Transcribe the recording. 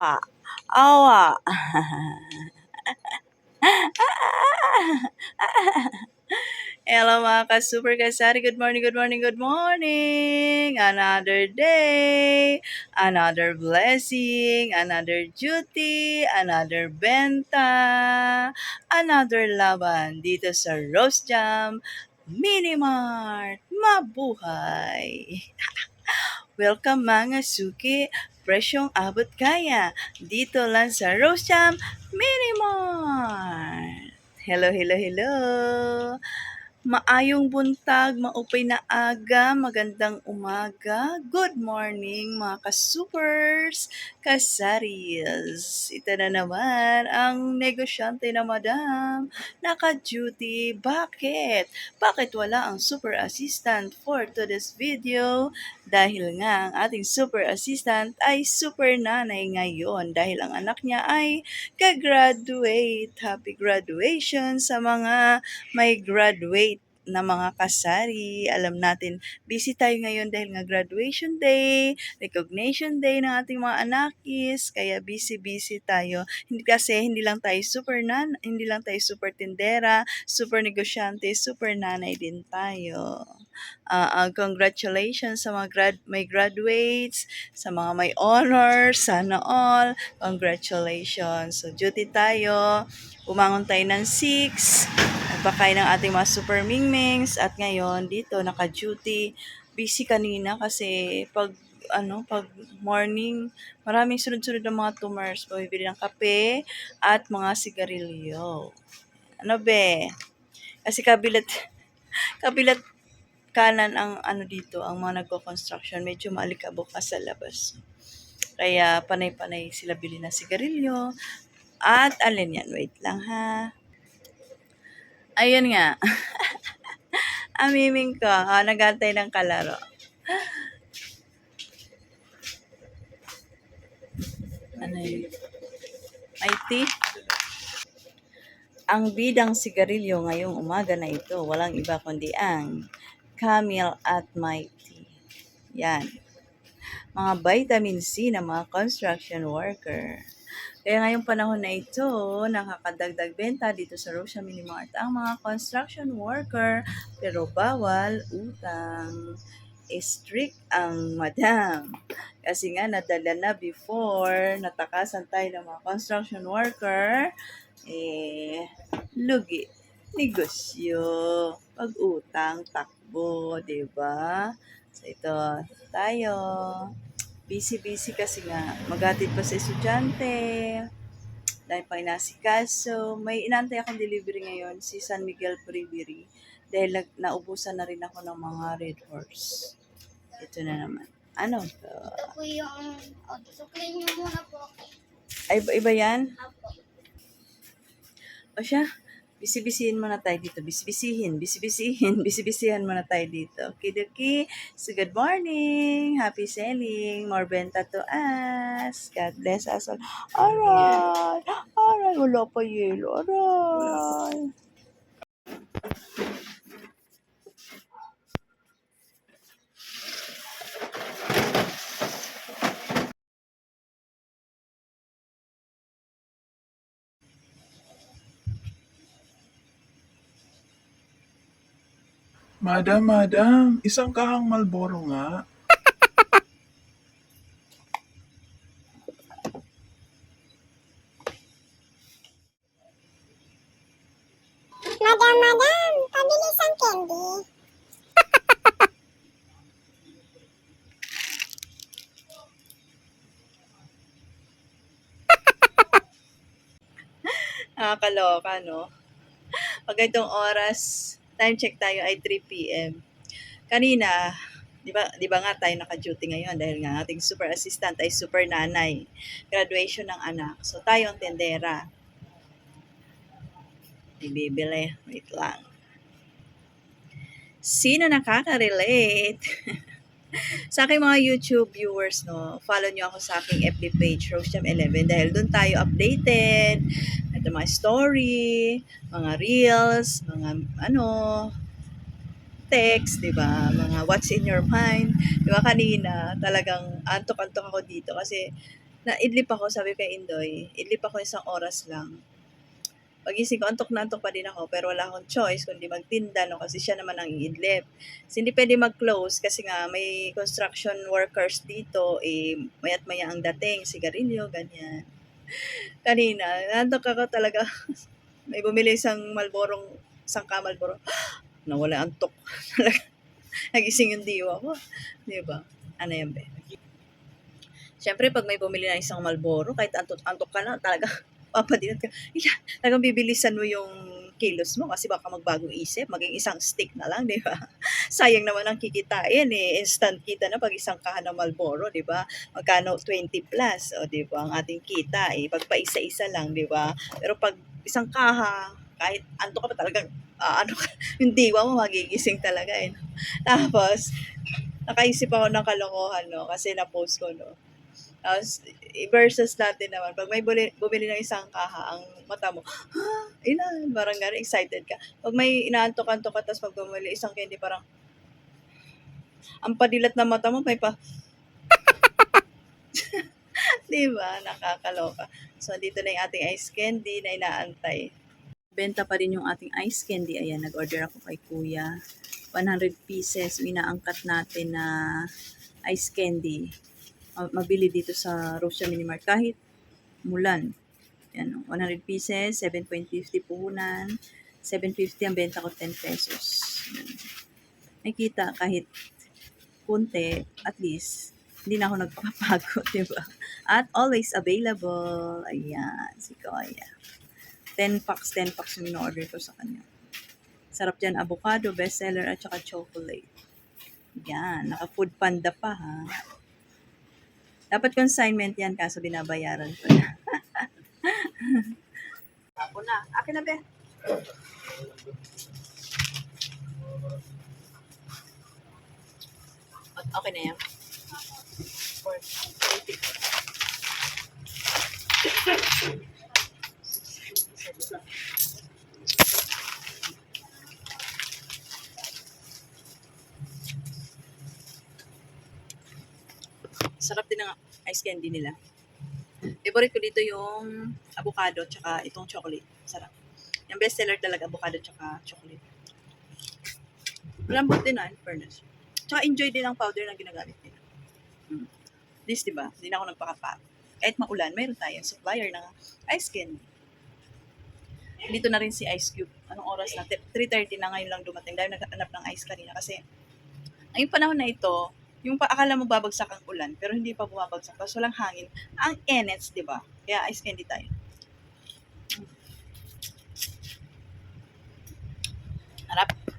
Ah, awa. Hello mga ka-super kasari. Good morning, good morning, good morning. Another day, another blessing, another duty, another benta, another laban dito sa Rose Jam Mini Mart. Mabuhay! Welcome mga suki, presyong abot kaya. Dito lang sa Rose Jam Mini Mart. Hello, hello, hello. Maayong buntag, maupay na aga, magandang umaga. Good morning mga ka-supers, kasaris. Ito na naman ang negosyante na madam. Naka-duty. Bakit? Bakit wala ang super assistant for today's video? Dahil nga ang ating super assistant ay super nanay ngayon dahil ang anak niya ay ka-graduate. Happy graduation sa mga may graduate na mga kasari. Alam natin, busy tayo ngayon dahil nga graduation day, recognition day ng ating mga anakis, kaya busy-busy tayo. Hindi kasi hindi lang tayo super nan, hindi lang tayo super tindera, super negosyante, super nanay din tayo. Ah, ah, congratulations sa mga grad may graduates, sa mga may honors, sana all. Congratulations. So duty tayo. Umangon tayo ng 6. Nagpakain ng ating mga super mingmings at ngayon dito naka-duty. Busy kanina kasi pag ano, pag morning, maraming sunod-sunod ng mga tumors. Bumibili ng kape at mga sigarilyo. Ano be? Kasi kabilat, kabilat kanan ang ano dito, ang mga nagko-construction, medyo maalikabok ka sa labas. Kaya panay-panay sila bili ng sigarilyo. At alin yan, wait lang ha. Ayun nga. Amiming ko, ha, nagantay ng kalaro. Ano yun? IT? Ang bidang sigarilyo ngayong umaga na ito, walang iba kundi ang Camel at Mighty. Yan. Mga vitamin C ng mga construction worker. Kaya ngayong panahon na ito, nakakadagdag benta dito sa Rosia Mini Mart ang mga construction worker pero bawal utang. Strict ang madam. Kasi nga nadala na before, natakasan tayo ng mga construction worker, eh, lugi. Negosyo. Pag-utang, takbo, ba? So ito, tayo. Busy-busy kasi nga. Magatid pa sa estudyante. Dahil pa inasikaso. May inantay akong delivery ngayon, si San Miguel Brewery. Dahil nag- naubusan na rin ako ng mga Red Horse. Ito na naman. Ano to? Ako yung, oh, suklayin niyo muna po. Ay, iba, iba yan? Apo. O siya, bisibisihin muna tayo dito. Bisibisihin, bisibisihin, bisibisihan muna tayo dito. Kiduki, so good morning, happy selling, more benta to us. God bless us all. Alright, alright, wala pa yelo, alright. Madam, madam, isang kahang Malboro nga. Madam, madam, pabilis ang candy. Nakakaloka, no? Pag itong oras, time check tayo ay 3 p.m. Kanina, di ba, di ba nga tayo naka-duty ngayon dahil nga ating super assistant ay super nanay. Graduation ng anak. So tayo ang tendera. Ibibili. Wait lang. Sino nakaka-relate? sa aking mga YouTube viewers, no, follow nyo ako sa aking FB page, Rosejam11, dahil doon tayo updated. Ito mga story, mga reels, mga ano, text, di ba? Mga what's in your mind. Di ba kanina, talagang antok-antok ako dito kasi Na idlip ako, sabi kay Indoy, idlip ako isang oras lang. Pagising ko, antok na antok pa din ako, pero wala akong choice kundi magtinda, no, kasi siya naman ang iidlip. So, hindi pwede mag-close kasi nga may construction workers dito, eh, mayat maya ang dating, sigarilyo, ganyan. Kanina, nantok ako talaga, may bumili isang malborong, isang ka Malboro, nawala antok. Talaga, Nagising yung diwa ko. Di ba? Ano yan, be? Siyempre, pag may bumili ng isang Malboro, kahit antok, antok ka na, talaga, papadinat ka. Yeah, talagang bibilisan mo yung kilos mo kasi baka magbagong isip, maging isang stick na lang, di ba? Sayang naman ang kikitain eh. Instant kita na pag isang kahan ng Malboro, di ba? Magkano 20 plus, o di ba? Ang ating kita eh. Pag pa isa-isa lang, di ba? Pero pag isang kaha, kahit antok ka pa talagang, ah, ano yung diwa mo magigising talaga eh. Tapos, nakaisip ako ng kalokohan, no? Kasi na-post ko, no? Tapos, i- versus natin naman, pag may buli, bumili ng isang kaha, ang mata mo, ha, ilan? Parang gano'n, excited ka. Pag may inaantok-antok ka, tapos pag bumili isang candy, parang, ang padilat na mata mo, may pa, di ba? Nakakaloka. So, dito na yung ating ice candy na inaantay. Benta pa rin yung ating ice candy. Ayan, nag-order ako kay kuya. 100 pieces, inaangkat natin na ice candy. Ma- Mabili dito sa Rosia Minimart. Kahit mulan. Yan, 100 pieces, 7.50 puhunan. 7.50 ang benta ko, 10 pesos. Yan. May kita kahit kunti, at least, hindi na ako nagpapagod, di ba? At always available. Ayan, si Kuya. 10 packs, 10 packs yung in-order ko sa kanya. Sarap dyan, avocado, bestseller, at saka chocolate. Yan, naka-food panda pa ha. Dapat consignment yan, kaso binabayaran ko na. Ako na. Akin na, be. Okay na yan. Sarap din ng ice candy nila. Favorite ko dito yung avocado tsaka itong chocolate. Sarap. Yung best seller talaga avocado tsaka chocolate. Malambot din ah, in fairness. Tsaka enjoy din ang powder na ginagamit nila. Hmm. This, di ba? Hindi na ako nagpakapak. Kahit maulan, mayroon tayong supplier ng ice candy. Dito na rin si Ice Cube. Anong oras na? 3.30 na ngayon lang dumating dahil naghanap ng ice kanina kasi ngayong panahon na ito, yung pa akala mo babagsak ang ulan, pero hindi pa bumabagsak kasi walang hangin. Ang enets, di ba? Kaya ice candy tayo. Harap.